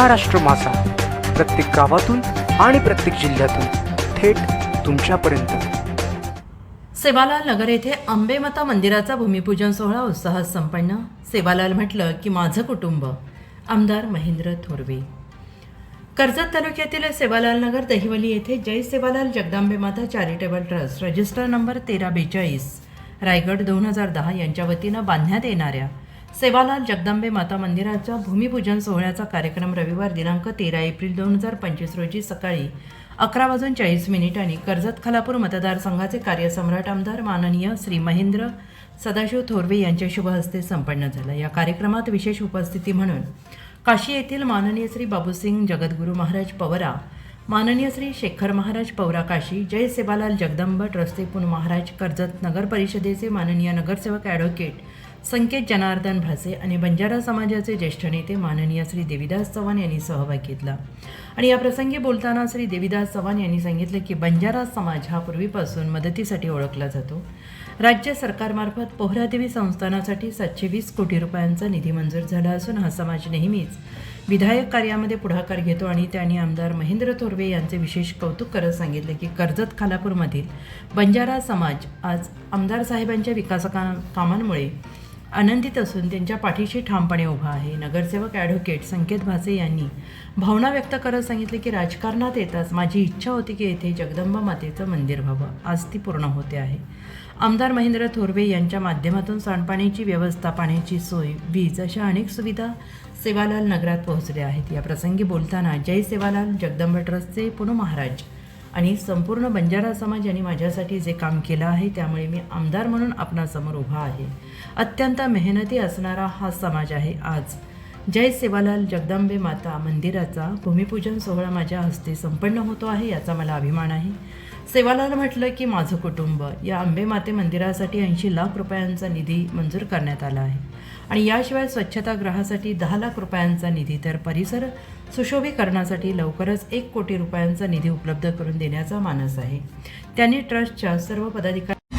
महाराष्ट्र मासा प्रत्येक गावातून आणि प्रत्येक जिल्ह्यातून थेट तुमच्यापर्यंत. सेवालाल नगर येथे आंबेमाता मंदिराचा भूमिपूजन सोहळा उत्साहात संपन्न. सेवालाल म्हटलं की माझं कुटुंब. आमदार महेंद्र थोरवे. कर्जत तालुक्यातील सेवालाल नगर दहिवली येथे जय सेवालाल जगदांबे माता चॅरिटेबल ट्रस्ट रजिस्टर नंबर तेरा बेचाळीस रायगड दोन हजार दहा यांच्या वतीनं बांधण्यात येणाऱ्या सेवालाल जगदंबे माता मंदिराच्या भूमिपूजन सोहळ्याचा कार्यक्रम रविवार दिनांक तेरा एप्रिल दोन हजार पंचवीस रोजी सकाळी अकरा वाजून चाळीस मिनिटांनी कर्जत खालापूर मतदारसंघाचे कार्यसम्राट आमदार माननीय श्री महेंद्र सदाशिव थोरवे यांच्या शुभ हस्ते संपन्न झाला. या कार्यक्रमात विशेष उपस्थिती म्हणून काशी येथील माननीय श्री बाबूसिंग जगद्गुरू महाराज पवरा माननीय श्री शेखर महाराज पवरा काशी जय सेवालाल जगदंब ट्रस्टे पुन महाराज कर्जत नगर परिषदेचे माननीय नगरसेवक ॲडव्होकेट संकेत जनार्दन भासे आणि बंजारा समाजाचे ज्येष्ठ नेते माननीय श्री देविदास चव्हाण यांनी सहभाग घेतला. आणि या प्रसंगी बोलताना श्री देविदास चव्हाण यांनी सांगितलं की बंजारा समाज हा पूर्वीपासून मदतीसाठी ओळखला जातो. राज्य सरकारमार्फत पोहरादेवी संस्थानासाठी सातशे वीस कोटी रुपयांचा निधी मंजूर झाला असून हा समाज नेहमीच विधायक कार्यामध्ये पुढाकार घेतो आणि त्यांनी आमदार महेंद्र थोरवे यांचे विशेष कौतुक करत सांगितले की कर्जत खालापूरमधील बंजारा समाज आज आमदार साहेबांच्या विकासका कामांमुळे आनंदित असून त्यांच्या पाठीशी ठामपणे उभा आहे. नगरसेवक ॲडव्होकेट संकेत भासे यांनी भावना व्यक्त करत सांगितले की राजकारणात येताच माझी इच्छा होती की येथे जगदंबा मातेचं मंदिर व्हावं. आज ती पूर्ण होते आहे. आमदार महेंद्र थोरवे यांच्या माध्यमातून सांडपाण्याची व्यवस्था पाण्याची सोय वीज अशा अनेक सुविधा सेवालाल नगरात पोहोचल्या आहेत. या प्रसंगी बोलताना जय सेवालाल जगदंब ट्रस्टचे पुणे महाराज आणि संपूर्ण बंजारा समाज यांनी माझ्यासाठी जे काम केलं आहे त्यामुळे मी आमदार म्हणून आपणासमोर उभा आहे. अत्यंत मेहनती असणारा हा समाज आहे आज. जय सेवालाल जगदंबे माता मंदिराचा भूमिपूजन सोहळा माझ्या हस्ते संपन्न होतो आहे याचा मला अभिमान आहे. सेवालाल म्हटलं की माझं कुटुंब या अंबे माते मंदिरासाठी ऐंशी लाख रुपयांचा निधी मंजूर करण्यात आला आहे. आणि याशिवाय स्वच्छतागृहासाठी दहा लाख रुपयांचा निधी तर परिसर सुशोभीकरणासाठी लवकरच एक कोटी रुपयांचा निधी उपलब्ध करून देण्याचा मानस आहे. त्यांनी ट्रस्टच्या सर्व पदाधिकारी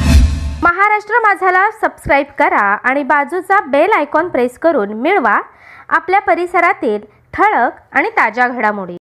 महाराष्ट्र माझाला सबस्क्राईब करा आणि बाजूचा बेल आयकॉन प्रेस करून मिळवा. आपल्या परिसरातील ठळक आणि ताज्या घडामोडी.